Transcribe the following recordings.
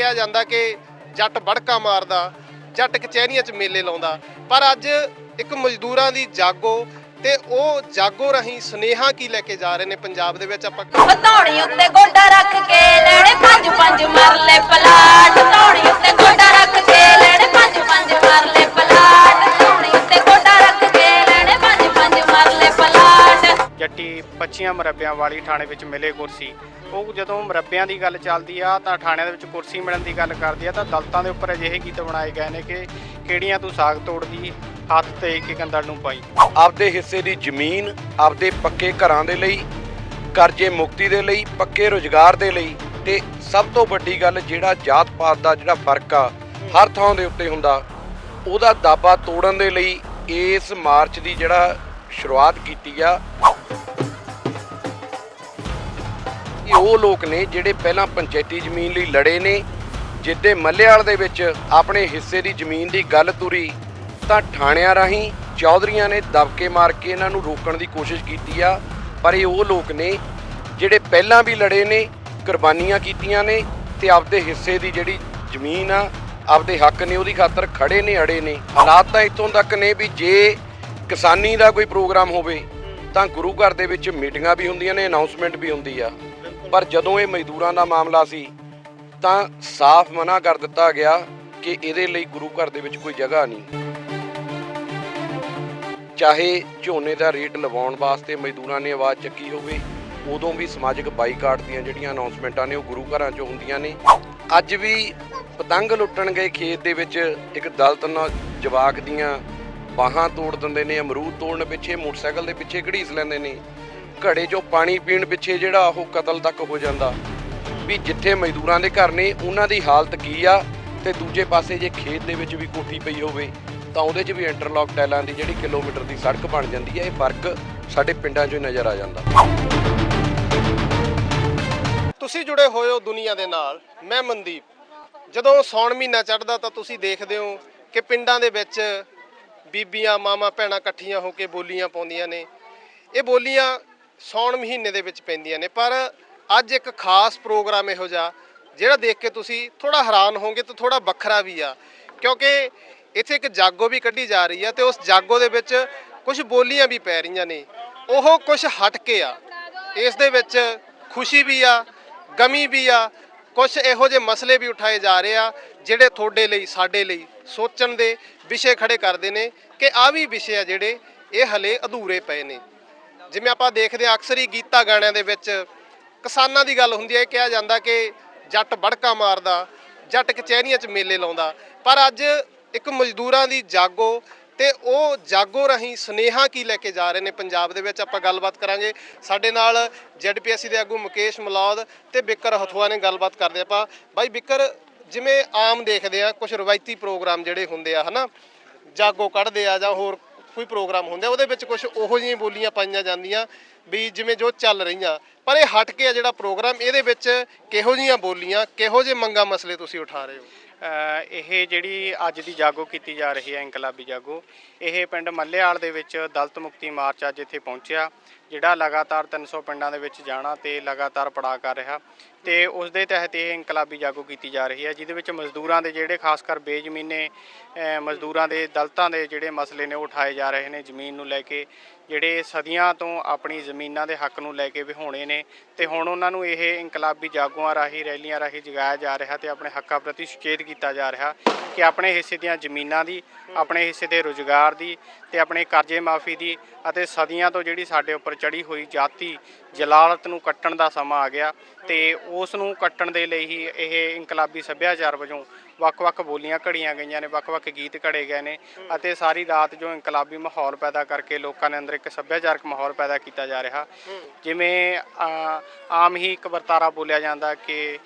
ਕਿਹਾ ਜਾਂਦਾ ਕਿ ਜੱਟ ਬੜਕਾ ਮਾਰਦਾ, ਜੱਟ ਕਚਹਿਰੀਆਂ 'ਚ ਮੇਲੇ ਲਾਉਂਦਾ। ਪਰ ਅੱਜ ਇੱਕ ਮਜ਼ਦੂਰਾਂ ਦੀ ਜਾਗੋ ਤੇ ਉਹ ਜਾਗੋ ਰਹੀ ਸੁਨੇਹਾ ਕੀ ਲੈ ਕੇ ਜਾ ਰਹੇ ਨੇ ਪੰਜਾਬ ਦੇ ਵਿੱਚ ਆਪਾਂ ਧੌਣੀ ਉੱਤੇ ਗੋਡਾ ਰੱਖ ਕੇ ਲੈਣੇ ਪੰਜ ਪੰਜ ਮਰਲੇ ਪਲਾਟ। ਧੌਣੀ ਉੱਤੇ ਗੋਡਾ ਰੱਖ ਕੇ ਲੈਣੇ ਪੰਜ ਪੰਜ ਮਰਲੇ ਪਲਾਟ। 25 ਮਰੱਬਿਆਂ ਵਾਲੀ ਥਾਣੇ ਵਿੱਚ ਮਿਲੇ ਕੁਰਸੀ। ਉਹ ਜਦੋਂ ਮਰੱਬਿਆਂ ਦੀ ਗੱਲ ਚੱਲਦੀ ਆ, ਤਾਂ ਥਾਣਿਆਂ ਦੇ ਵਿੱਚ ਕੁਰਸੀ ਮਿਲਣ ਦੀ ਗੱਲ ਕਰਦੀ ਆ, ਤਾਂ ਦਲਤਾਂ ਦੇ ਉੱਪਰ ਅਜਿਹੇ ਗੀਤ ਬਣਾਏ ਗਏ ਨੇ ਕਿ ਕਿਹੜੀਆਂ ਤੂੰ ਸਾਗ ਤੋੜਦੀ, ਹੱਥ ਤੇ ਇੱਕ ਗੰਦਲ ਨੂੰ ਪਾਈ। ਆਪਦੇ ਹਿੱਸੇ ਦੀ ਜ਼ਮੀਨ, ਆਪਦੇ ਪੱਕੇ ਘਰਾਂ ਦੇ ਲਈ, ਕਰਜ਼ੇ ਮੁਕਤੀ ਦੇ ਲਈ, ਪੱਕੇ ਰੁਜ਼ਗਾਰ ਦੇ ਲਈ ਤੇ ਸਭ ਤੋਂ ਵੱਡੀ ਗੱਲ ਜਿਹੜਾ ਜਾਤ ਪਾਤ ਦਾ ਜਿਹੜਾ ਫ਼ਰਕ ਆ, ਹਰ ਥਾਂ ਦੇ ਉੱਤੇ ਹੁੰਦਾ, ਉਹਦਾ ਦਾਬਾ ਤੋੜਨ ਦੇ ਲਈ ਇਸ ਮਾਰਚ ਦੀ ਜਿਹੜਾ ਸ਼ੁਰੂਆਤ ਕੀਤੀ ਆ ਇਹ ਉਹ ਲੋਕ ਨੇ ਜਿਹੜੇ ਪਹਿਲਾਂ ਪੰਚਾਇਤੀ ਜ਼ਮੀਨ ਲਈ ਲੜੇ ਨੇ, ਜਿੱਦੇ ਮੱਲੇਵਾਲ ਦੇ ਵਿੱਚ ਆਪਣੇ ਹਿੱਸੇ ਦੀ ਜ਼ਮੀਨ ਦੀ ਗੱਲ ਤੁਰੀ, ਤਾਂ ਥਾਣਿਆਂ ਰਾਹੀਂ ਚੌਧਰੀਆਂ ਨੇ ਦਬਕੇ ਮਾਰ ਕੇ ਇਹਨਾਂ ਨੂੰ ਰੋਕਣ ਦੀ ਕੋਸ਼ਿਸ਼ ਕੀਤੀ ਆ, ਪਰ ਇਹ ਉਹ ਲੋਕ ਨੇ ਜਿਹੜੇ ਪਹਿਲਾਂ ਵੀ ਲੜੇ ਨੇ, ਕੁਰਬਾਨੀਆਂ ਕੀਤੀਆਂ ਨੇ ਤੇ ਆਪਦੇ ਹਿੱਸੇ ਦੀ ਜਿਹੜੀ ਜ਼ਮੀਨ ਆ, ਆਪਦੇ ਹੱਕ ਨੇ ਉਹਦੀ ਖਾਤਰ ਖੜੇ ਨੇ, ਅੜੇ ਨੇ। ਹਾਲਾਤ ਤਾਂ ਇੱਥੋਂ ਤੱਕ ਨੇ ਵੀ ਜੇ ਕਿਸਾਨੀ ਦਾ ਕੋਈ ਪ੍ਰੋਗਰਾਮ ਹੋਵੇ, ਤਾਂ ਗੁਰੂ ਘਰ ਦੇ ਵਿੱਚ ਮੀਟਿੰਗਾਂ ਵੀ ਹੁੰਦੀਆਂ ਨੇ ਅਨਾਉਂਸਮੈਂਟ ਵੀ ਹੁੰਦੀ ਆ। ਪਰ ਜਦੋਂ ਇਹ ਮਜ਼ਦੂਰਾਂ ਦਾ ਮਾਮਲਾ ਸੀ, ਤਾਂ ਸਾਫ਼ ਮਨਾ ਕਰ ਦਿੱਤਾ ਗਿਆ ਕਿ ਇਹਦੇ ਲਈ ਗੁਰੂ ਘਰ ਦੇ ਵਿੱਚ ਕੋਈ ਜਗ੍ਹਾ ਨਹੀਂ। ਚਾਹੇ ਝੋਨੇ ਦਾ ਰੇਟ ਲਵਾਉਣ ਵਾਸਤੇ ਮਜ਼ਦੂਰਾਂ ਨੇ ਆਵਾਜ਼ ਚੱਕੀ ਹੋਵੇ, ਉਦੋਂ ਵੀ ਸਮਾਜਿਕ ਬਾਈਕਾਟ ਦੀਆਂ ਜਿਹੜੀਆਂ ਅਨਾਉਂਸਮੈਂਟਾਂ ਨੇ ਉਹ ਗੁਰੂ ਘਰਾਂ ਚੋਂ ਹੁੰਦੀਆਂ ਨੇ। ਅੱਜ ਵੀ ਪਤੰਗ ਲੁੱਟਣ ਗਏ ਖੇਤ ਦੇ ਵਿੱਚ, ਇੱਕ ਦਲਤ ਨਾਲ ਜਵਾਕ ਦੀਆਂ ਬਾਹਾਂ ਤੋੜ ਦਿੰਦੇ ਨੇ, ਅਮਰੂਦ ਤੋੜਨ ਪਿੱਛੇ ਮੋਟਰਸਾਈਕਲ ਦੇ ਪਿੱਛੇ ਘੜੀਸ ਲੈਂਦੇ ਨੇ। ਘੜੇ 'ਚੋਂ ਪਾਣੀ ਪੀਣ ਪਿੱਛੇ ਜਿਹੜਾ ਉਹ ਕਤਲ ਤੱਕ ਹੋ ਜਾਂਦਾ। ਵੀ ਜਿੱਥੇ ਮਜ਼ਦੂਰਾਂ ਦੇ ਘਰ ਨੇ, ਉਹਨਾਂ ਦੀ ਹਾਲਤ ਕੀ ਆ? ਤੇ ਦੂਜੇ ਪਾਸੇ ਜੇ ਖੇਤ ਦੇ ਵਿੱਚ ਵੀ ਕੋਠੀ ਪਈ ਹੋਵੇ, ਤਾਂ ਉਹਦੇ 'ਚ ਵੀ ਇੰਟਰਲੌਕ ਟਾਈਲਾਂ ਦੀ ਜਿਹੜੀ ਕਿਲੋਮੀਟਰ ਦੀ ਸੜਕ ਬਣ ਜਾਂਦੀ ਹੈ ਇਹ ਫ਼ਰਕ ਸਾਡੇ ਪਿੰਡਾਂ 'ਚੋਂ ਹੀ ਨਜ਼ਰ ਆ ਜਾਂਦਾ। ਤੁਸੀਂ ਜੁੜੇ ਹੋਏ ਹੋ ਦੁਨੀਆ ਦੇ ਨਾਲ, ਮੈਂ ਮਨਦੀਪ। ਜਦੋਂ ਸੌਣ ਮਹੀਨਾ ਚੜ੍ਹਦਾ ਤਾਂ ਤੁਸੀਂ ਦੇਖਦੇ ਹੋ ਕਿ ਪਿੰਡਾਂ ਦੇ ਵਿੱਚ ਬੀਬੀਆਂ ਮਾਮਾ ਭੈਣਾਂ ਇਕੱਠੀਆਂ ਹੋ ਕੇ ਬੋਲੀਆਂ ਪਾਉਂਦੀਆਂ ਨੇ। ਇਹ ਬੋਲੀਆਂ ਸੌਣ ਮਹੀਨੇ ਦੇ ਵਿੱਚ ਪੈਂਦੀਆਂ ਨੇ, ਪਰ ਅੱਜ ਇੱਕ ਖਾਸ ਪ੍ਰੋਗਰਾਮ ਇਹੋ ਜਿਹਾ, ਜਿਹੜਾ ਦੇਖ ਕੇ ਤੁਸੀਂ ਥੋੜਾ ਹੈਰਾਨ ਹੋਵੋਗੇ ਤੇ ਥੋੜਾ ਵੱਖਰਾ ਵੀ ਆ। ਕਿਉਂਕਿ ਇੱਥੇ ਇੱਕ ਜਾਗੋ ਵੀ ਕੱਢੀ ਜਾ ਰਹੀ ਆ ਤੇ ਉਸ ਜਾਗੋ ਦੇ ਵਿੱਚ ਕੁਝ ਬੋਲੀਆਂ ਵੀ ਪੈ ਰਹੀਆਂ ਨੇ। ਉਹ ਕੁਝ ਹਟ ਕੇ ਆ। ਇਸ ਦੇ ਵਿੱਚ ਖੁਸ਼ੀ ਵੀ ਆ, ਗਮੀ ਵੀ ਆ, ਕੁਝ ਇਹੋ ਜਿਹੇ ਮਸਲੇ ਵੀ ਉਠਾਏ ਜਾ ਰਹੇ ਆ, ਜਿਹੜੇ ਤੁਹਾਡੇ ਲਈ, ਸਾਡੇ ਲਈ ਸੋਚਣ ਦੇ ਵਿਸ਼ੇ ਖੜੇ ਕਰਦੇ ਨੇ ਕਿ ਆ ਵੀ ਵਿਸ਼ੇ ਆ ਜਿਹੜੇ ਇਹ ਹਲੇ ਅਧੂਰੇ ਪਏ ਨੇ। ਜਿਵੇਂ ਆਪਾਂ ਦੇਖਦੇ ਆ ਅਕਸਰ ਹੀ ਗੀਤਾ ਗਾਣਿਆਂ ਦੇ ਵਿੱਚ ਕਿਸਾਨਾਂ ਦੀ ਗੱਲ ਹੁੰਦੀ ਹੈ, ਇਹ ਕਿਹਾ ਜਾਂਦਾ ਕਿ ਜੱਟ ਬੜਕਾ ਮਾਰਦਾ, ਜੱਟ ਕਚਹਿਰੀਆਂ 'ਚ ਮੇਲੇ ਲਾਉਂਦਾ। ਪਰ ਅੱਜ ਇੱਕ ਮਜ਼ਦੂਰਾਂ ਦੀ ਜਾਗੋ ਤੇ ਉਹ ਜਾਗੋ ਰਹੀ ਸੁਨੇਹਾ ਕੀ ਲੈ ਕੇ ਜਾ ਰਹੇ ਨੇ ਪੰਜਾਬ ਦੇ ਵਿੱਚ? ਆਪਾਂ ਗੱਲਬਾਤ ਕਰਾਂਗੇ। ਸਾਡੇ ਨਾਲ ਜ਼ੈਡਪੀਐਸਸੀ ਦੇ ਆਗੂ ਮੁਕੇਸ਼ ਮਲੌਦ ਤੇ ਬਿਕਰ ਹਥੂਆ ਨੇ ਗੱਲਬਾਤ ਕਰਦੇ ਆਪਾਂ। ਬਾਈ ਬਿਕਰ, ਜਿਵੇਂ ਆਮ ਦੇਖਦੇ ਆ ਕੁਝ ਰਵਾਇਤੀ ਪ੍ਰੋਗਰਾਮ ਜਿਹੜੇ ਹੁੰਦੇ ਆ, ਹਨਾ? ਜਾਗੋ ਕੱਢਦੇ ਆ ਜਾਂ ਹੋਰ ਕੋਈ ਪ੍ਰੋਗਰਾਮ ਹੁੰਦਾ, ਉਹਦੇ ਵਿੱਚ ਕੁਝ ਉਹੋ ਜਿਹੀਆਂ ਬੋਲੀਆਂ ਪਾਈਆਂ ਜਾਂਦੀਆਂ ਵੀ ਜਿਵੇਂ ਜੋ ਚੱਲ ਰਹੀਆਂ। ਪਰ ਇਹ ਹਟ ਕੇ ਆ ਜਿਹੜਾ ਪ੍ਰੋਗਰਾਮ, ਇਹਦੇ ਵਿੱਚ ਕਿਹੋ ਜਿਹੀਆਂ ਬੋਲੀਆਂ, ਕਿਹੋ ਜਿਹੇ ਮੰਗਾ ਮਸਲੇ ਤੁਸੀਂ ਉਠਾ ਰਹੇ ਹੋ? ਇਹ ਜਿਹੜੀ ਅੱਜ ਦੀ ਜਾਗੋ ਕੀਤੀ ਜਾ ਰਹੀ ਹੈ, ਇਨਕਲਾਬੀ ਜਾਗੋ, ਇਹ ਪਿੰਡ ਮੱਲੇਵਾਲ ਦੇ ਵਿੱਚ ਦਲਤ ਮੁਕਤੀ ਮਾਰਚ ਅੱਜ ਇੱਥੇ ਪਹੁੰਚਿਆ, ਜਿਹੜਾ ਲਗਾਤਾਰ 300 ਪਿੰਡਾਂ ਦੇ ਵਿੱਚ ਜਾਣਾ ਤੇ ਲਗਾਤਾਰ ਪੜਾ ਕਰ ਰਿਹਾ। ਤੇ ਉਸ ਦੇ ਤਹਿਤ ਇਹ ਇਨਕਲਾਬੀ ਜਾਗੋ ਕੀਤੀ ਜਾ ਰਹੀ ਹੈ, ਜਿਹਦੇ ਵਿੱਚ ਮਜ਼ਦੂਰਾਂ ਦੇ ਜਿਹੜੇ ਖਾਸ ਕਰ ਬੇਜ਼ਮੀਨੇ ਮਜ਼ਦੂਰਾਂ ਦੇ, ਦਲਤਾਂ ਦੇ ਜਿਹੜੇ ਮਸਲੇ ਨੇ ਉਹ ਉਠਾਏ ਜਾ ਰਹੇ ਨੇ ਜ਼ਮੀਨ ਨੂੰ ਲੈ ਕੇ। ਜਿਹੜੇ ਸਦੀਆਂ ਤੋਂ ਆਪਣੀ ਜ਼ਮੀਨਾਂ ਦੇ ਹੱਕ ਨੂੰ ਲੈ ਕੇ ਵਿਹੋਣੇ ਨੇ ਤੇ ਹੁਣ ਉਹਨਾਂ ਨੂੰ ਇਹ ਇਨਕਲਾਬੀ ਜਾਗੂਆਂ ਰਾਹੀਂ, ਰੈਲੀਆਂ ਰਾਹੀਂ ਜਗਾਇਆ ਜਾ ਰਿਹਾ ਤੇ ਆਪਣੇ ਹੱਕਾਂ ਪ੍ਰਤੀ ਸੁਚੇਤ ਕੀਤਾ ਜਾ ਰਿਹਾ ਕਿ ਆਪਣੇ ਹਿੱਸੇ ਦੀਆਂ ਜ਼ਮੀਨਾਂ ਦੀ, ਆਪਣੇ ਹਿੱਸੇ ਦੇ ਰੁਜ਼ਗਾਰ ਦੀ ਤੇ ਆਪਣੇ ਕਰਜ਼ੇ ਮਾਫੀ ਦੀ ਅਤੇ ਸਦੀਆਂ ਤੋਂ ਜਿਹੜੀ ਸਾਡੇ ਉੱਪਰ ਚੜੀ ਹੋਈ ਜਾਤੀ ਜਲਾਲਤ ਨੂੰ ਕੱਟਣ ਦਾ ਸਮਾਂ ਆ ਗਿਆ ਤੇ ਉਸ ਨੂੰ ਕੱਟਣ ਦੇ ਲਈ ਹੀ ਇਹ ਇਨਕਲਾਬੀ ਸੱਭਿਆਚਾਰ ਵਜੋਂ ਵੱਖ-ਵੱਖ ਬੋਲੀਆਂ ਘੜੀਆਂ ਗਈਆਂ ਨੇ, ਵੱਖ-ਵੱਖ ਗੀਤ ਘੜੇ ਗਏ ਨੇ ਅਤੇ ਸਾਰੀ ਰਾਤ ਜੋ ਇਨਕਲਾਬੀ ਮਾਹੌਲ ਪੈਦਾ ਕਰਕੇ ਲੋਕਾਂ ਦੇ ਅੰਦਰ ਇੱਕ ਸੱਭਿਆਚਾਰਕ ਮਾਹੌਲ ਪੈਦਾ ਕੀਤਾ ਜਾ ਰਿਹਾ। ਜਿਵੇਂ ਆਮ ਹੀ ਇੱਕ ਵਰਤਾਰਾ ਬੋਲਿਆ ਜਾਂਦਾ ਕਿ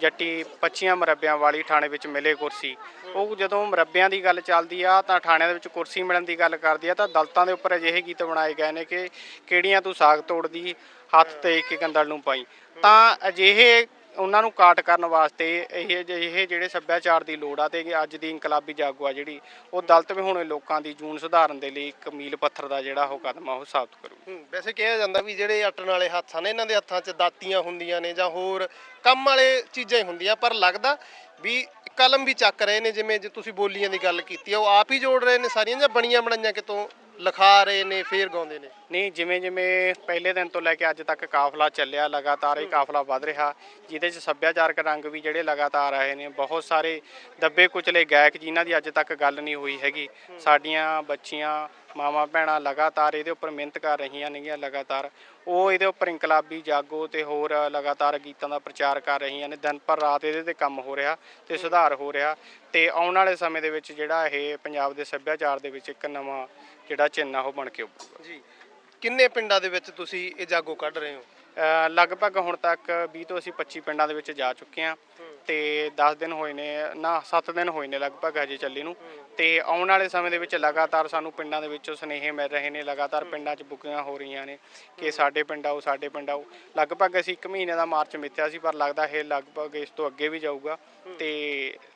ਜੱਟੀ 25 ਮਰੱਬਿਆਂ ਵਾਲੀ ਥਾਣੇ ਵਿੱਚ ਮਿਲੇ ਕੁਰਸੀ। ਉਹ ਜਦੋਂ ਮਰੱਬਿਆਂ ਦੀ ਗੱਲ ਚੱਲਦੀ ਆ ਤਾਂ ਥਾਣਿਆਂ ਦੇ ਵਿੱਚ ਕੁਰਸੀ ਮਿਲਣ ਦੀ ਗੱਲ ਕਰਦੀ ਆ ਤਾਂ ਦਲਤਾਂ ਦੇ ਉੱਪਰ ਅਜਿਹੇ ਗੀਤ ਬਣਾਏ ਗਏ ਨੇ ਕਿ ਕਿਹੜੀਆਂ ਤੂੰ ਸਾਗ ਤੋੜਦੀ, ਹੱਥ ਤੇ ਇੱਕ ਗੰਦਲ ਨੂੰ ਪਾਈ। ਤਾਂ ਅਜਿਹੇ ਉਹਨਾਂ ਨੂੰ ਕਾਟ ਕਰਨ ਵਾਸਤੇ ਇਹ ਇਹ ਜਿਹੜੇ ਸੱਭਿਆਚਾਰ ਦੀ ਲੋੜ ਆ ਤੇ ਅੱਜ ਦੀ ਇਨਕਲਾਬੀ ਜਾਗੋ ਆ ਜਿਹੜੀ, ਉਹ ਦਲਿਤ ਵਿਹੂਣੇ ਲੋਕਾਂ ਦੀ ਜੂਨ ਸੁਧਾਰਨ ਦੇ ਲਈ ਇੱਕ ਮੀਲ ਪੱਥਰ ਦਾ ਜਿਹੜਾ ਉਹ ਕਦਮ ਆ, ਉਹ ਸਾਬਤ ਕਰੂ। ਵੈਸੇ ਕਿਹਾ ਜਾਂਦਾ ਵੀ ਜਿਹੜੇ ਅਟਣ ਵਾਲੇ ਹੱਥਾਂ ਨੇ, ਇਹਨਾਂ ਦੇ ਹੱਥਾਂ 'ਚ ਦਾਤੀਆਂ ਹੁੰਦੀਆਂ ਨੇ ਜਾਂ ਹੋਰ ਕੰਮ ਵਾਲੇ ਚੀਜ਼ਾਂ ਹੀ ਹੁੰਦੀਆਂ, ਪਰ ਲੱਗਦਾ ਵੀ ਕਲਮ ਵੀ ਚੱਕ ਰਹੇ ਨੇ, ਜਿਵੇਂ ਜੇ ਤੁਸੀਂ ਬੋਲੀਆਂ ਦੀ ਗੱਲ ਕੀਤੀ ਆ, ਉਹ ਆਪ ਹੀ ਜੋੜ ਰਹੇ ਨੇ ਸਾਰੀਆਂ ਜਾਂ ਬਣੀਆਂ ਬਣਾਈਆਂ ਕਿਤੋਂ ਲਿਖਾ ਰਹੇ ਨੇ ਫੇਰ ਗਾਉਂਦੇ ਨੇ। ਨਹੀਂ ਜਿਵੇਂ ਜਿਵੇਂ ਪਹਿਲੇ ਦਿਨ ਤੋਂ ਲੈ ਕੇ ਅੱਜ ਤੱਕ ਕਾਫਲਾ ਚੱਲਿਆ ਲਗਾਤਾਰ ਇਹ ਕਾਫਲਾ ਵੱਧ ਰਿਹਾ ਜਿਹਦੇ 'ਚ ਸੱਭਿਆਚਾਰਕ ਰੰਗ ਵੀ ਜਿਹੜੇ ਲਗਾਤਾਰ ਆਏ ਨੇ ਬਹੁਤ ਸਾਰੇ ਦੱਬੇ ਕੁਚਲੇ ਗਾਇਕ ਜਿਨ੍ਹਾਂ ਦੀ ਅੱਜ ਤੱਕ ਗੱਲ ਨਹੀਂ ਹੋਈ ਹੈਗੀ ਸਾਡੀਆਂ ਬੱਚੀਆਂ ਮਾਵਾਂ ਭੈਣਾਂ ਲਗਾਤਾਰ ਇਹਦੇ ਉੱਪਰ ਮਿਹਨਤ ਕਰ ਰਹੀਆਂ ਨੇਗੀਆਂ ਲਗਾਤਾਰ। ਉਹ ਇਹਦੇ ਉੱਪਰ ਇਨਕਲਾਬੀ ਜਾਗੋ ਤੇ ਹੋਰ ਲਗਾਤਾਰ ਗੀਤਾਂ ਦਾ ਪ੍ਰਚਾਰ ਕਰ ਰਹੀਆਂ ਨੇ। ਦਿਨ ਪਰ ਰਾਤ ਇਹਦੇ ਤੇ ਕੰਮ ਹੋ ਰਿਹਾ ਤੇ ਸੁਧਾਰ ਹੋ ਰਿਹਾ ਤੇ ਆਉਣ ਵਾਲੇ ਸਮੇਂ ਦੇ ਵਿੱਚ ਜਿਹੜਾ ਇਹ ਪੰਜਾਬ ਦੇ ਸੱਭਿਆਚਾਰ ਦੇ ਵਿੱਚ ਇੱਕ ਨਵਾਂ ਜਿਹੜਾ ਚਿੰਨ੍ਹ ਆ ਉਹ ਬਣ ਕੇ ਉੱਭਰੂਗਾ ਜੀ। ਕਿੰਨੇ ਪਿੰਡਾਂ ਦੇ ਵਿੱਚ ਤੁਸੀਂ ਇਹ ਜਾਗੋ ਕੱਢ ਰਹੇ ਹੋ? ਲਗਭਗ ਹੁਣ ਤੱਕ 20 ਤੋਂ ਅਸੀਂ 25 ਪਿੰਡਾਂ ਦੇ ਵਿੱਚ ਜਾ ਚੁੱਕੇ ਹਾਂ। ਤੇ 10 ਦਿਨ ਹੋਏ ਨੇ, ਨਾ 7 ਦਿਨ ਹੋਏ ਨੇ ਲਗਭਗ ਹਜੇ ਚੱਲੀ ਨੂੰ। ਤੇ ਆਉਣ ਵਾਲੇ ਸਮੇਂ ਦੇ ਵਿੱਚ ਲਗਾਤਾਰ ਸਾਨੂੰ ਪਿੰਡਾਂ ਦੇ ਵਿੱਚੋਂ ਸੁਨੇਹੇ ਮਿਲ ਰਹੇ ਨੇ, ਲਗਾਤਾਰ ਪਿੰਡਾਂ 'ਚ ਬੁਕਿੰਗਾਂ ਹੋ ਰਹੀਆਂ ਨੇ ਕਿ ਸਾਡੇ ਪਿੰਡ ਆਓ, ਸਾਡੇ ਪਿੰਡ ਆਓ। ਲਗਭਗ ਅਸੀਂ 1 ਮਹੀਨੇ ਦਾ ਮਾਰਚ ਮਿੱਥਿਆ ਸੀ, ਪਰ ਲੱਗਦਾ ਇਹ ਲਗਭਗ ਇਸ ਤੋਂ ਅੱਗੇ ਵੀ ਜਾਊਗਾ। ਤੇ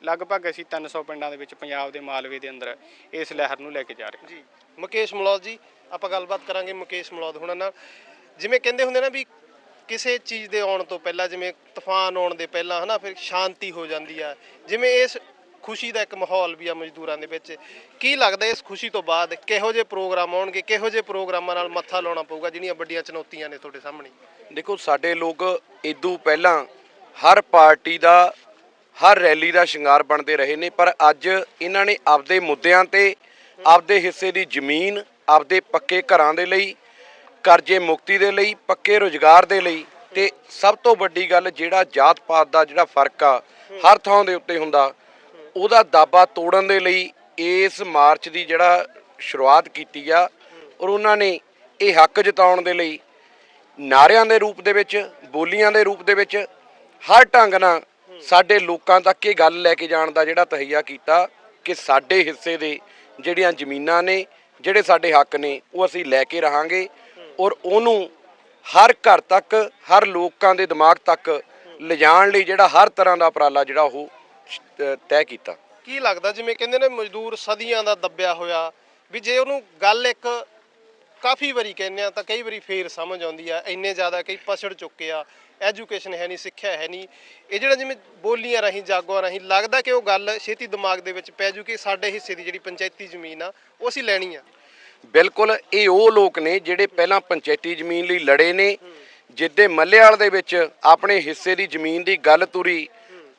ਲਗਭਗ ਅਸੀਂ 300 ਪਿੰਡਾਂ ਦੇ ਵਿੱਚ ਪੰਜਾਬ ਦੇ ਮਾਲਵੇ ਦੇ ਅੰਦਰ ਇਸ ਲਹਿਰ ਨੂੰ ਲੈ ਕੇ ਜਾ ਰਹੇ ਹਾਂ। ਜੀ, ਮੁਕੇਸ਼ ਮਲੌਦ ਜੀ, ਆਪਾਂ ਗੱਲਬਾਤ ਕਰਾਂਗੇ ਮੁਕੇਸ਼ ਮਲੌਦ ਹੁਣਾਂ ਨਾਲ। ਜਿਵੇਂ ਕਹਿੰਦੇ ਹੁੰਦੇ ਨਾ ਵੀ ਕਿਸੇ ਚੀਜ਼ ਦੇ ਆਉਣ ਤੋਂ ਪਹਿਲਾਂ, ਜਿਵੇਂ ਤੂਫਾਨ ਆਉਣ ਦੇ ਪਹਿਲਾਂ, ਹਨਾ, ਫਿਰ ਸ਼ਾਂਤੀ ਹੋ ਜਾਂਦੀ ਆ। ਜਿਵੇਂ ਇਸ ਖੁਸ਼ੀ ਦਾ ਇੱਕ ਮਾਹੌਲ ਵੀ ਆ ਮਜ਼ਦੂਰਾਂ ਦੇ ਵਿੱਚ। ਕੀ ਲੱਗਦਾ ਇਸ ਖੁਸ਼ੀ ਤੋਂ ਬਾਅਦ ਕਿਹੋ ਜਿਹੇ ਪ੍ਰੋਗਰਾਮ ਆਉਣਗੇ, ਕਿਹੋ ਜਿਹੇ ਪ੍ਰੋਗਰਾਮਾਂ ਨਾਲ ਮੱਥਾ ਲਾਉਣਾ ਪਊਗਾ, ਜਿਹੜੀਆਂ ਵੱਡੀਆਂ ਚੁਣੌਤੀਆਂ ਨੇ ਤੁਹਾਡੇ ਸਾਹਮਣੇ? ਦੇਖੋ, ਸਾਡੇ ਲੋਕ ਇਦੋਂ ਪਹਿਲਾਂ ਹਰ ਪਾਰਟੀ ਦਾ, ਹਰ ਰੈਲੀ ਦਾ ਸ਼ਿੰਗਾਰ ਬਣਦੇ ਰਹੇ ਨੇ, ਪਰ ਅੱਜ ਇਹਨਾਂ ਨੇ ਆਪਦੇ ਮੁੱਦਿਆਂ ਤੇ, ਆਪਦੇ ਹਿੱਸੇ ਦੀ ਜ਼ਮੀਨ, ਆਪਦੇ ਪੱਕੇ ਘਰਾਂ ਦੇ ਲਈ ਕਰਜ਼ੇ ਮੁਕਤੀ ਦੇ ਲਈ, ਪੱਕੇ ਰੁਜ਼ਗਾਰ ਦੇ ਲਈ ਤੇ ਸਭ ਤੋਂ ਵੱਡੀ ਗੱਲ ਜਿਹੜਾ ਜਾਤ ਪਾਤ ਦਾ ਜਿਹੜਾ ਫ਼ਰਕ ਆ, ਹਰ ਥਾਂ ਦੇ ਉੱਤੇ ਹੁੰਦਾ, ਉਹਦਾ ਦਾਬਾ ਤੋੜਨ ਦੇ ਲਈ ਇਸ ਮਾਰਚ ਦੀ ਜਿਹੜਾ ਸ਼ੁਰੂਆਤ ਕੀਤੀ ਆ ਔਰ ਉਹਨਾਂ ਨੇ ਇਹ ਹੱਕ ਜਤਾਉਣ ਦੇ ਲਈ ਨਾਰਿਆਂ ਦੇ ਰੂਪ ਦੇ ਵਿੱਚ, ਬੋਲੀਆਂ ਦੇ ਰੂਪ ਦੇ ਵਿੱਚ, ਹਰ ਢੰਗ ਨਾਲ ਸਾਡੇ ਲੋਕਾਂ ਤੱਕ ਇਹ ਗੱਲ ਲੈ ਕੇ ਜਾਣ ਦਾ ਜਿਹੜਾ ਤਹਈਆ ਕੀਤਾ ਕਿ ਸਾਡੇ ਹਿੱਸੇ ਦੇ ਜਿਹੜੀਆਂ ਜ਼ਮੀਨਾਂ ਨੇ, ਜਿਹੜੇ ਸਾਡੇ ਹੱਕ ਨੇ, ਉਹ ਅਸੀਂ ਲੈ ਕੇ ਰਹਾਂਗੇ ਔਰ ਉਹਨੂੰ ਹਰ ਘਰ ਤੱਕ, ਹਰ ਲੋਕਾਂ ਦੇ ਦਿਮਾਗ ਤੱਕ ਲਿਜਾਣ ਲਈ ਜਿਹੜਾ ਹਰ ਤਰ੍ਹਾਂ ਦਾ ਉਪਰਾਲਾ ਜਿਹੜਾ ਉਹ ਤੈਅ ਕੀਤਾ। ਕੀ ਲੱਗਦਾ ਜਿਵੇਂ ਕਹਿੰਦੇ ਨੇ ਮਜ਼ਦੂਰ ਸਦੀਆਂ ਦਾ ਦੱਬਿਆ ਹੋਇਆ, ਵੀ ਜੇ ਉਹਨੂੰ ਗੱਲ ਇੱਕ ਕਾਫੀ ਵਾਰੀ ਕਹਿੰਦੇ ਆ ਤਾਂ ਕਈ ਵਾਰੀ ਫੇਰ ਸਮਝ ਆਉਂਦੀ ਆ, ਇੰਨੇ ਜ਼ਿਆਦਾ ਕਈ ਪਛੜ ਚੁੱਕੇ ਆ, ਐਜੂਕੇਸ਼ਨ ਹੈ ਨਹੀਂ, ਸਿੱਖਿਆ ਹੈ ਨਹੀਂ। ਇਹ ਜਿਹੜਾ ਜਿਵੇਂ ਬੋਲੀਆਂ ਰਾਹੀਂ, ਜਾਗੋਆਂ ਰਾਹੀਂ ਲੱਗਦਾ ਕਿ ਉਹ ਗੱਲ ਛੇਤੀ ਦਿਮਾਗ ਦੇ ਵਿੱਚ ਪੈ ਜੂ ਕਿ ਸਾਡੇ ਹਿੱਸੇ ਦੀ ਜਿਹੜੀ ਪੰਚਾਇਤੀ ਜ਼ਮੀਨ ਆ, ਉਹ ਅਸੀਂ ਲੈਣੀ ਆ। ਬਿਲਕੁਲ, ਇਹ ਉਹ ਲੋਕ ਨੇ ਜਿਹੜੇ ਪਹਿਲਾਂ ਪੰਚਾਇਤੀ ਜ਼ਮੀਨ ਲਈ ਲੜੇ ਨੇ, ਜਿੱਦੇ ਮੱਲੇਵਾਲ ਦੇ ਵਿੱਚ ਆਪਣੇ ਹਿੱਸੇ ਦੀ ਜ਼ਮੀਨ ਦੀ ਗੱਲ ਤੁਰੀ,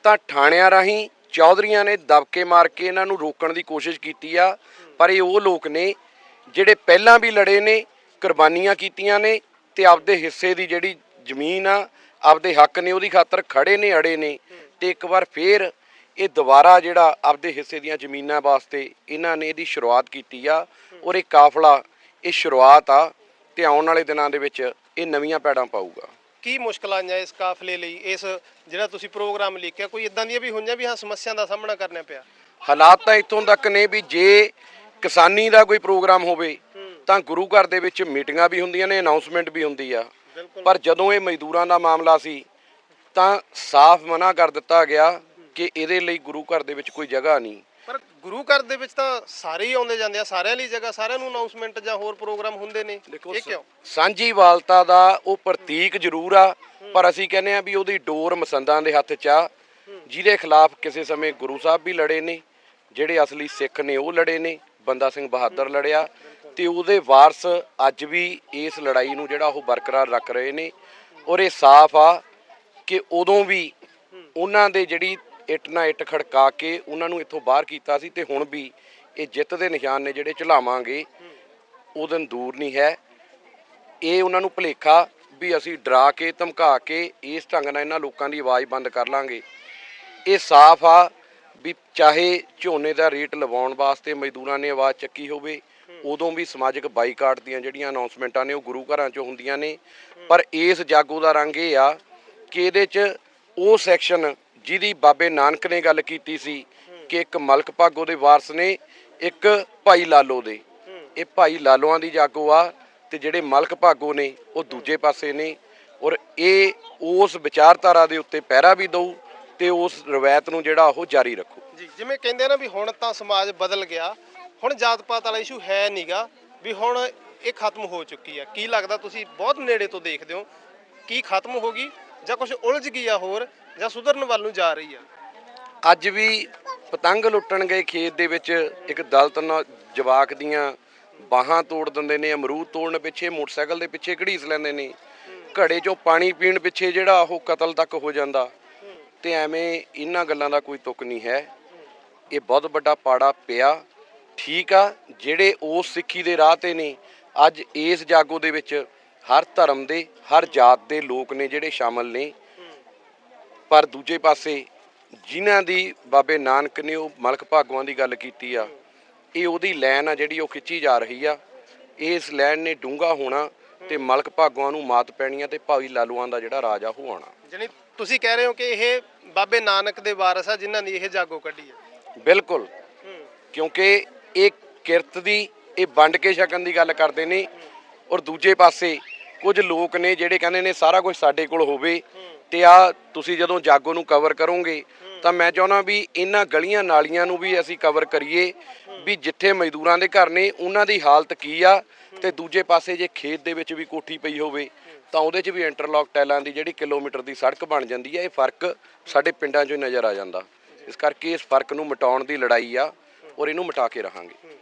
ਤਾਂ ਥਾਣਿਆਂ ਰਾਹੀਂ ਚੌਧਰੀਆਂ ਨੇ ਦਬਕੇ ਮਾਰ ਕੇ ਇਹਨਾਂ ਨੂੰ ਰੋਕਣ ਦੀ ਕੋਸ਼ਿਸ਼ ਕੀਤੀ ਆ, ਪਰ ਇਹ ਉਹ ਲੋਕ ਨੇ ਜਿਹੜੇ ਪਹਿਲਾਂ ਵੀ ਲੜੇ ਨੇ, ਕੁਰਬਾਨੀਆਂ ਕੀਤੀਆਂ ਨੇ ਤੇ ਆਪਦੇ ਹਿੱਸੇ ਦੀ ਜਿਹੜੀ ਜ਼ਮੀਨ ਆ, ਆਪਦੇ ਹੱਕ ਨੇ ਉਹਦੀ ਖਾਤਰ ਖੜੇ ਨੇ, ਅੜੇ ਨੇ ਤੇ ਇੱਕ ਵਾਰ ਫੇਰ ਇਹ ਦੁਬਾਰਾ ਜਿਹੜਾ ਆਪਦੇ ਹਿੱਸੇ ਦੀਆਂ ਜ਼ਮੀਨਾਂ ਵਾਸਤੇ ਇਹਨਾਂ ਨੇ ਇਹਦੀ ਸ਼ੁਰੂਆਤ ਕੀਤੀ ਆ ਔਰ ਇਹ ਕਾਫਲਾ ਇਹ ਸ਼ੁਰੂਆਤ ਆ ਤੇ ਆਉਣ ਵਾਲੇ ਦਿਨਾਂ ਦੇ ਵਿੱਚ ਇਹ ਨਵੀਆਂ ਪੈੜਾਂ ਪਾਊਗਾ। ਕੀ ਮੁਸ਼ਕਲਾਂ ਆਈਆਂ ਇਸ ਕਾਫਲੇ ਲਈ ਇਸ ਜਿਹੜਾ ਤੁਸੀਂ ਪ੍ਰੋਗਰਾਮ ਲਿਖਿਆ ਕੋਈ ਇਦਾਂ ਦੀਆਂ ਵੀ ਹੋਈਆਂ ਵੀ ਹਾਂ ਸਮੱਸਿਆ ਦਾ ਸਾਹਮਣਾ ਕਰਨਾ ਪਿਆ? ਹਾਲਾਤ ਤਾਂ ਇੱਥੋਂ ਤੱਕ ਨੇ ਵੀ ਜੇ ਕਿਸਾਨੀ ਦਾ ਕੋਈ ਪ੍ਰੋਗਰਾਮ ਹੋਵੇ ਤਾਂ ਗੁਰੂ ਘਰ ਦੇ ਵਿੱਚ ਮੀਟਿੰਗਾਂ ਵੀ ਹੁੰਦੀਆਂ ਨੇ ਅਨਾਉਂਸਮੈਂਟ ਵੀ ਹੁੰਦੀ ਆ। ਪਰ ਜਦੋਂ ਇਹ ਮਜ਼ਦੂਰਾਂ ਦਾ ਮਾਮਲਾ ਸੀ ਤਾਂ ਸਾਫ਼ ਮਨਾ ਕਰ ਦਿੱਤਾ ਗਿਆ ਕਿ ਇਹਦੇ ਲਈ ਗੁਰੂ ਘਰ ਦੇ ਵਿੱਚ ਕੋਈ ਜਗ੍ਹਾ ਨਹੀਂ। ਪਰ ਗੁਰੂ ਘਰ ਦੇ ਵਿੱਚ ਤਾਂ ਸਾਰੇ ਹੀ ਆਉਂਦੇ ਜਾਂਦੇ ਆ ਸਾਰਿਆਂ ਲਈ ਜਗ੍ਹਾ ਸਾਰਿਆਂ ਨੂੰ ਅਨਾਉਂਸਮੈਂਟ ਜਾਂ ਹੋਰ ਪ੍ਰੋਗਰਾਮ ਹੁੰਦੇ ਨੇ। ਇਹ ਕਿਉਂ? ਸਾਂਝੀਵਾਲਤਾ ਦਾ ਉਹ ਪ੍ਰਤੀਕ ਜ਼ਰੂਰ ਆ ਪਰ ਅਸੀਂ ਕਹਿੰਦੇ ਆ ਵੀ ਉਹਦੀ ਡੋਰ ਮਸੰਦਾਂ ਦੇ ਹੱਥ 'ਚ ਆ। ਜਿਹਦੇ ਖਿਲਾਫ ਕਿਸੇ ਸਮੇਂ ਗੁਰੂ ਸਾਹਿਬ ਵੀ ਲੜੇ ਨੇ ਜਿਹੜੇ ਅਸਲੀ ਸਿੱਖ ਨੇ ਉਹ ਲੜੇ ਨੇ ਬੰਦਾ ਸਿੰਘ ਬਹਾਦਰ ਲੜਿਆ ਤੇ ਉਹਦੇ ਵਾਰਸ ਅੱਜ ਵੀ ਇਸ ਲੜਾਈ ਨੂੰ ਜਿਹੜਾ ਉਹ ਬਰਕਰਾਰ ਰੱਖ ਰਹੇ ਨੇ। ਔਰ ਇਹ ਸਾਫ਼ ਆ ਕਿ ਉਦੋਂ ਵੀ ਉਹਨਾਂ ਦੇ ਜਿਹੜੀ ਇੱਟ ਨਾਲ ਇੱਟ ਖੜਕਾ ਕੇ ਉਹਨਾਂ ਨੂੰ ਇੱਥੋਂ ਬਾਹਰ ਕੀਤਾ ਸੀ ਤੇ ਹੁਣ ਵੀ ਇਹ ਜਿੱਤ ਦੇ ਨਿਸ਼ਾਨ ਨੇ ਜਿਹੜੇ ਚਲਾਵਾਂਗੇ ਉਹ ਦਿਨ ਦੂਰ ਨਹੀਂ ਹੈ। ਇਹ ਉਹਨਾਂ ਨੂੰ ਭੁਲੇਖਾ ਵੀ ਅਸੀਂ ਡਰਾ ਕੇ, ਧਮਕਾ ਕੇ ਇਸ ਢੰਗ ਨਾਲ ਇਹਨਾਂ ਲੋਕਾਂ ਦੀ ਆਵਾਜ਼ ਬੰਦ ਕਰ ਲਾਂਗੇ। ਇਹ ਸਾਫ਼ ਆ ਵੀ ਚਾਹੇ ਝੋਨੇ ਦਾ ਰੇਟ ਲਵਾਉਣ ਵਾਸਤੇ ਮਜ਼ਦੂਰਾਂ ਨੇ ਆਵਾਜ਼ ਚੱਕੀ ਹੋਵੇ, ਉਦੋਂ ਵੀ ਸਮਾਜਿਕ ਬਾਈਕਾਟ ਦੀਆਂ ਜਿਹੜੀਆਂ ਅਨਾਉਂਸਮੈਂਟਾਂ ਨੇ ਉਹ ਗੁਰੂ ਘਰਾਂ 'ਚੋਂ ਹੁੰਦੀਆਂ ਨੇ। ਪਰ ਇਸ ਜਾਗੋ ਦਾ ਰੰਗ ਇਹ ਆ ਕਿ ਇਹਦੇ 'ਚ ਉਹ ਸੈਕਸ਼ਨ ਜਿਹਦੀ ਬਾਬੇ ਨਾਨਕ ਨੇ ਗੱਲ ਕੀਤੀ ਸੀ ਕਿ ਇੱਕ ਮਲਕ ਭਾਗੋ ਦੇ ਵਾਰਸ ਨੇ, ਇੱਕ ਭਾਈ ਲਾਲੋ ਦੇ। ਇਹ ਭਾਈ ਲਾਲੋਆਂ ਦੀ ਜਾਗੋ ਆ ਤੇ ਜਿਹੜੇ ਮਲਕ ਭਾਗੋ ਨੇ, ਉਹ ਦੂਜੇ ਪਾਸੇ ਨੇ ਔਰ ਇਹ ਉਸ ਵਿਚਾਰਧਾਰਾ ਦੇ ਉੱਤੇ ਪਹਿਰਾ ਵੀ ਦਊ ਤੇ ਉਸ ਰਵਾਇਤ ਨੂੰ ਜਿਹੜਾ ਉਹ ਜਾਰੀ ਰੱਖੋ। ਜੀ, ਜਿਵੇਂ ਕਹਿੰਦੇ ਨਾ ਵੀ ਹੁਣ ਤਾਂ ਸਮਾਜ ਬਦਲ ਗਿਆ, ਹੁਣ ਜਾਤ ਪਾਤ ਵਾਲਾ ਇਸ਼ੂ ਹੈ ਨਹੀਂਗਾ ਵੀ ਹੁਣ ਇਹ ਖਤਮ ਹੋ ਚੁੱਕੀ ਆ। ਕੀ ਲੱਗਦਾ ਤੁਸੀਂ ਬਹੁਤ ਨੇੜੇ ਤੋਂ ਦੇਖਦੇ ਹੋ, ਕੀ ਖਤਮ ਹੋ ਗਈ ਜਾਂ ਕੁਝ ਉਲਝ ਗਈ ਆ ਹੋਰ ਜਾਂ ਸੁਧਰਨ ਵੱਲ ਨੂੰ ਜਾ ਰਹੀ ਆ? ਅੱਜ ਵੀ ਪਤੰਗ ਲੁੱਟਣ ਗਏ ਖੇਤ ਦੇ ਵਿੱਚ, ਇੱਕ ਦਲਤ ਨਾ, ਜਵਾਕ ਦੀਆਂ ਬਾਹਾਂ ਤੋੜ ਦਿੰਦੇ ਨੇ, ਅਮਰੂਦ ਤੋੜਨ ਪਿੱਛੇ, ਮੋਟਰਸਾਈਕਲ ਦੇ ਪਿੱਛੇ ਘੜੀਸ ਲੈਂਦੇ ਨੇ। ਘੜੇ 'ਚੋਂ ਪਾਣੀ ਪੀਣ ਪਿੱਛੇ ਜਿਹੜਾ ਉਹ ਕਤਲ ਤੱਕ ਹੋ ਜਾਂਦਾ। ਤੇ ਐਵੇਂ ਇਹਨਾਂ ਗੱਲਾਂ ਦਾ ਕੋਈ ਤੁਕ ਨਹੀਂ ਹੈ। ਇਹ ਬਹੁਤ ਵੱਡਾ ਪਾੜਾ ਪਿਆ। ਠੀਕ ਆ, ਜਿਹੜੇ ਉਸ ਸਿੱਖੀ ਦੇ ਰਾਹ ਤੇ ਨੇ, ਅੱਜ ਇਸ ਜਾਗੋ ਦੇ ਵਿੱਚ ਹਰ ਧਰਮ ਦੇ, ਹਰ ਜਾਤ ਦੇ ਲੋਕ ਨੇ ਜਿਹੜੇ ਸ਼ਾਮਲ ਨੇ। ਪਰ ਦੂਜੇ ਪਾਸੇ ਜਿਨ੍ਹਾਂ ਦੀ ਬਾਬੇ ਨਾਨਕ ਨੇ ਉਹ ਮਲਕ ਭਾਗਵਾਂ ਦੀ ਗੱਲ ਕੀਤੀ ਆ ਇਹ ਉਹਦੀ ਲਾਈਨ ਆ ਜਿਹੜੀ ਉਹ ਖਿੱਚੀ ਜਾ ਰਹੀ ਆ। ਇਸ ਲਾਈਨ ਨੇ ਡੂੰਘਾ ਹੋਣਾ ਤੇ ਮਲਕ ਭਾਗਵਾਂ ਨੂੰ ਮਾਤ ਪੈਣੀ ਆ ਤੇ ਭਾਈ ਲਾਲੂਆਂ ਦਾ ਜਿਹੜਾ ਰਾਜ ਆ ਉਹ ਆਉਣਾ। ਜਾਣੀ ਤੁਸੀਂ ਕਹਿ ਰਹੇ ਹੋ ਕਿ ਇਹ ਬਾਬੇ ਨਾਨਕ ਦੇ ਵਾਰਸ ਆ ਜਿਨ੍ਹਾਂ ਦੀ ਇਹ ਜਾਗੋ ਕੱਢੀ ਆ। ਬਿਲਕੁਲ। ਕਿਉਂਕਿ ਇਹ ਕਿਰਤ ਦੀ ਇਹ ਵੰਡ ਕੇ ਛਕਣ ਦੀ ਗੱਲ ਕਰਦੇ ਨੇ ਔਰ ਦੂਜੇ ਪਾਸੇ ਕੁਝ ਲੋਕ ਨੇ ਜਿਹੜੇ ਕਹਿੰਦੇ ਨੇ ਸਾਰਾ ਕੁਝ ਸਾਡੇ ਕੋਲ ਹੋਵੇ ਤੇ ਆ ਤੁਸੀਂ ਜਦੋਂ ਜਾਗੋ ਨੂੰ ਕਵਰ ਕਰੋਗੇ, ਤਾਂ ਮੈਂ ਚਾਹੁੰਦਾ ਵੀ ਇਹਨਾਂ ਗਲੀਆਂ ਨਾਲੀਆਂ ਨੂੰ ਵੀ ਅਸੀਂ ਕਵਰ ਕਰੀਏ, ਵੀ ਜਿੱਥੇ ਮਜ਼ਦੂਰਾਂ ਦੇ ਘਰ ਨੇ, ਉਹਨਾਂ ਦੀ ਹਾਲਤ ਕੀ ਆ, ਤੇ ਦੂਜੇ ਪਾਸੇ ਜੇ ਖੇਤ ਦੇ ਵਿੱਚ ਵੀ ਕੋਠੀ ਪਈ ਹੋਵੇ, ਤਾਂ ਉਹਦੇ 'ਚ ਵੀ ਇੰਟਰਲੌਕ ਟਾਈਲਾਂ ਦੀ ਜਿਹੜੀ ਕਿਲੋਮੀਟਰ ਦੀ ਸੜਕ ਬਣ ਜਾਂਦੀ ਹੈ ਇਹ ਫ਼ਰਕ ਸਾਡੇ ਪਿੰਡਾਂ 'ਚੋਂ ਹੀ ਨਜ਼ਰ ਆ ਜਾਂਦਾ। ਇਸ ਕਰਕੇ ਇਸ ਫ਼ਰਕ ਨੂੰ ਮਿਟਾਉਣ ਦੀ ਲੜਾਈ ਆ, ਔਰ ਇਹਨੂੰ ਮਿਟਾ ਕੇ ਰਹਾਂਗੇ।